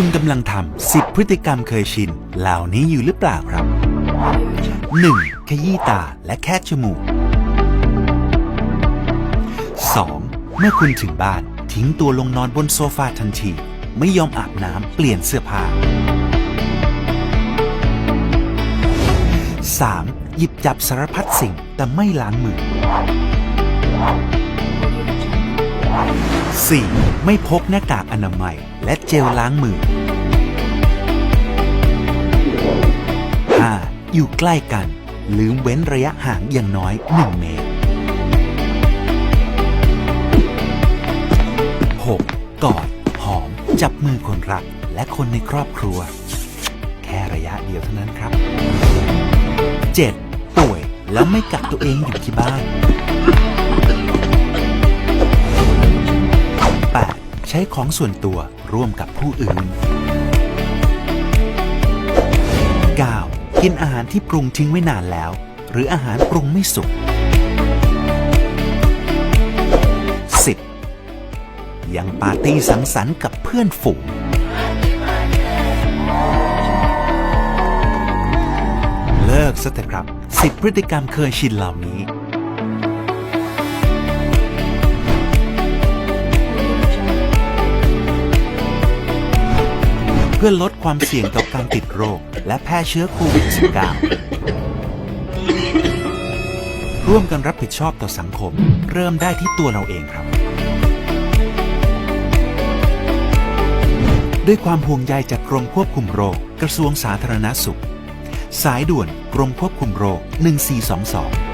คุณกำลังทำ10 พฤติกรรมเคยชิน เหล่านี้อยู่หรือเปล่าครับ 1. ขยี้ตาและแค่จมูก 2. เมื่อคุณถึงบ้าน ทิ้งตัวลงนอนบนโซฟาทันที ไม่ยอมอาบน้ำเปลี่ยนเสื้อผ้า 3. หยิบจับสารพัดสิ่งแต่ไม่ล้างมือ 4. ไม่พกหน้ากากอนามัย และเจลล้างมือ 5. อยู่ใกล้กัน ลืมเว้นระยะห่างอย่างน้อย 1 เมตร 6. กอด หอม จับมือคนรัก และคนในครอบครัว แค่ระยะเดียวเท่านั้นครับ 7. ป่วยแล้วไม่กักตัวเองอยู่ที่บ้าน ใช้ของส่วนตัวร่วมกับผู้อื่น 9. กินอาหารที่ปรุงทิ้งไว้นานแล้ว หรืออาหารปรุงไม่สุก 10. ยังปาร์ตี้สังสรรค์กับเพื่อนฝูง เลิกซะเถอะครับ 10 พฤติกรรมเคยชินเหล่านี้ เพื่อลดความเสี่ยงต่อการติดโรค และแพร่เชื้อโควิด -19 ร่วมกันรับผิดชอบต่อสังคม เริ่มได้ที่ตัวเราเองครับ ด้วยความห่วงใยจากกรมควบคุมโรค กระทรวงสาธารณสุข สายด่วนกรมควบคุมโรค 1422